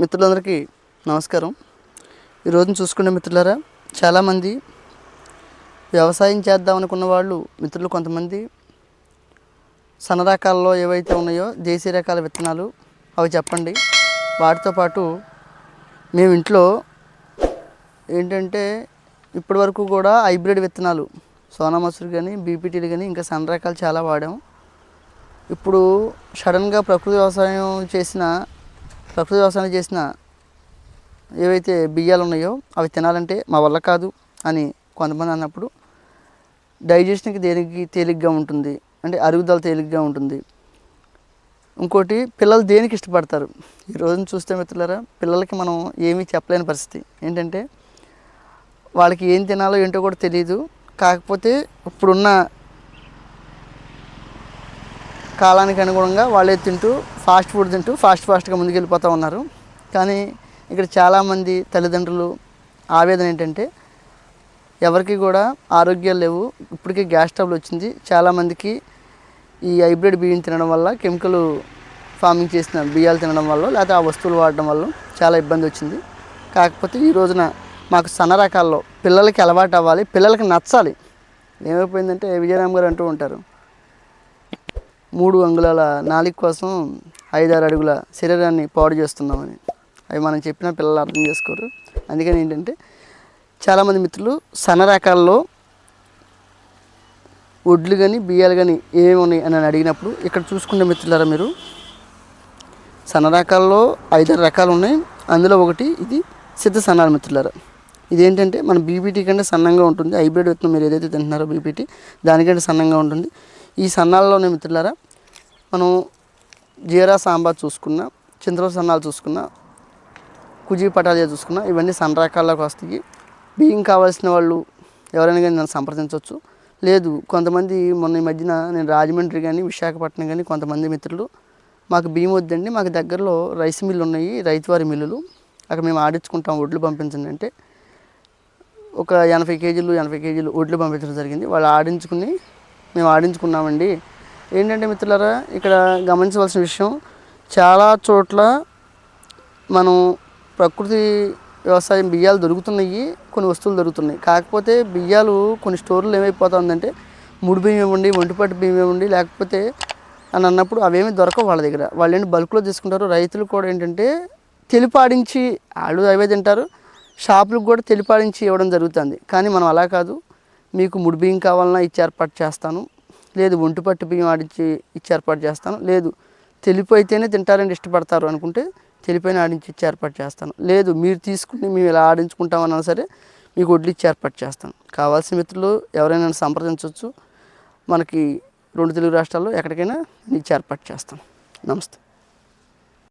మిత్రులందరికీ నమస్కారం. ఈరోజు చూసుకునే మిత్రులారా చాలామంది వ్యవసాయం చేద్దాం అనుకున్న వాళ్ళు మిత్రులు కొంతమంది. సన్న రకాల్లో ఏవైతే ఉన్నాయో దేశీ రకాల విత్తనాలు అవి చెప్పండి. వాటితో పాటు మేము ఇంట్లో ఏంటంటే ఇప్పటి వరకు కూడా హైబ్రిడ్ విత్తనాలు సోనా మసూరి కానీ బీపీటీలు కానీ ఇంకా సన్న రకాలు చాలా వాడాం. ఇప్పుడు సడన్గా ప్రకృతి వ్యవసాయం చేసిన ప్రకృతి వ్యవసాయం చేసిన ఏవైతే బియ్యాలు ఉన్నాయో అవి తినాలంటే మా వల్ల కాదు అని కొంతమంది అన్నప్పుడు డైజెషన్కి దేనికి తేలిగ్గా ఉంటుంది అంటే అరుగుదల తేలిగ్గా ఉంటుంది. ఇంకోటి పిల్లలు దేనికి ఇష్టపడతారు? ఈ రోజున చూస్తే మిత్రులారా పిల్లలకి మనం ఏమీ చెప్పలేని పరిస్థితి. ఏంటంటే వాళ్ళకి ఏం తినాలో ఏంటో కూడా తెలియదు కాకపోతే ఇప్పుడున్న కాలానికి అనుగుణంగా వాళ్ళే తింటూ ఫాస్ట్ ఫుడ్ తింటూ ఫాస్ట్ ఫాస్ట్గా ముందుకెళ్ళిపోతూ ఉన్నారు. కానీ ఇక్కడ చాలామంది తల్లిదండ్రులు ఆవేదన ఏంటంటే ఎవరికి కూడా ఆరోగ్యాలు లేవు. ఇప్పటికే గ్యాస్ ట్రబుల్ వచ్చింది. చాలామందికి ఈ హైబ్రిడ్ బియ్యం తినడం వల్ల కెమికల్ ఫార్మింగ్ చేసిన బియ్యాలు తినడం వల్ల లేకపోతే ఆ వస్తువులు వాడడం వల్ల చాలా ఇబ్బంది వచ్చింది. కాకపోతే ఈ రోజున మాకు సన్న రకాల్లో పిల్లలకి అలవాటు అవ్వాలి పిల్లలకి నచ్చాలి. ఏమైపోయిందంటే విజయరామ్ గారు అంటూ ఉంటారు మూడు అంగుళాల నాలుగు కోసం ఐదారు అడుగుల శరీరాన్ని పాడు చేస్తున్నామని. అవి మనం చెప్పిన పిల్లలు అర్థం చేసుకోరు. అందుకని ఏంటంటే చాలామంది మిత్రులు సన్న రకాల్లో వడ్లు కానీ బియ్యాలు కానీ ఏమి ఉన్నాయి అని అని అడిగినప్పుడు ఇక్కడ చూసుకునే మిత్రులారా మీరు సన్న రకాల్లో ఐదారు రకాలు ఉన్నాయి. అందులో ఒకటి ఇది సిద్ధ సన్నాల మిత్రులారా. ఇదేంటంటే మన బీపీటీ కంటే సన్నంగా ఉంటుంది. హైబ్రిడ్ విత్తనం మీరు ఏదైతే తింటున్నారో బీపీటీ దానికంటే సన్నంగా ఉంటుంది. ఈ సన్నాల్లోనే మిత్రులారా మనం జీరా సాంబార్ చూసుకున్నా చింతల సన్నాలు చూసుకున్నా కుజీ పటాలియా చూసుకున్నా ఇవన్నీ సన్న రకాల్లోకి వస్తాయి. బియ్యం కావాల్సిన వాళ్ళు ఎవరైనా కానీ నన్ను సంప్రదించవచ్చు. లేదు కొంతమంది మొన్న ఈ మధ్యన నేను రాజమండ్రి కానీ విశాఖపట్నం కానీ కొంతమంది మిత్రులు మాకు బియ్యం వద్దండి మాకు దగ్గరలో రైస్ మిల్లు ఉన్నాయి రైతువారి మిల్లులు. అక్కడ మేము ఆడించుకుంటాం ఒడ్లు పంపించండి అంటే. ఒక ఎనభై కేజీలు ఎనభై కేజీలు ఒడ్లు పంపించడం జరిగింది. వాళ్ళు ఆడించుకుని మేము ఆడించుకున్నామండి. ఏంటంటే మిత్రులారా ఇక్కడ గమనించవలసిన విషయం చాలా చోట్ల మనం ప్రకృతి వ్యవసాయం బియ్యాలు దొరుకుతున్నాయి కొన్ని వస్తువులు దొరుకుతున్నాయి. కాకపోతే బియ్యాలు కొన్ని స్టోర్లు ఏమైపోతుందంటే ముడి బియ్యం ఇవ్వండి ఒంటిపట్టు బియ్యం ఇవ్వండి లేకపోతే అని అన్నప్పుడు అవేమి దొరకవు వాళ్ళ దగ్గర. వాళ్ళు ఏంటి బల్క్లో తీసుకుంటారు రైతులు కూడా ఏంటంటే తెలిపాడించి వాళ్ళు అవే తింటారు షాపులకు కూడా తెలిపాడించి ఇవ్వడం జరుగుతుంది. కానీ మనం అలా కాదు మీకు ముడి బియ్యం కావాలన్నా ఇచ్చి ఏర్పాటు చేస్తాను. లేదు ఒంటి పట్టు బియ్యం ఆడించి ఇచ్చి ఏర్పాటు చేస్తాను. లేదు తెలిపి అయితేనే తింటారని ఇష్టపడతారు అనుకుంటే తెలిపైన ఆడించి ఇచ్చి ఏర్పాటు చేస్తాను. లేదు మీరు తీసుకుని మేము ఇలా ఆడించుకుంటామన్నా సరే మీకు వడ్లు ఇచ్చి ఏర్పాటు చేస్తాను. కావాల్సిన మిత్రులు ఎవరైనా సంప్రదించవచ్చు. మనకి రెండు తెలుగు రాష్ట్రాల్లో ఎక్కడికైనా ఇచ్చి ఏర్పాటు చేస్తాను. నమస్తే.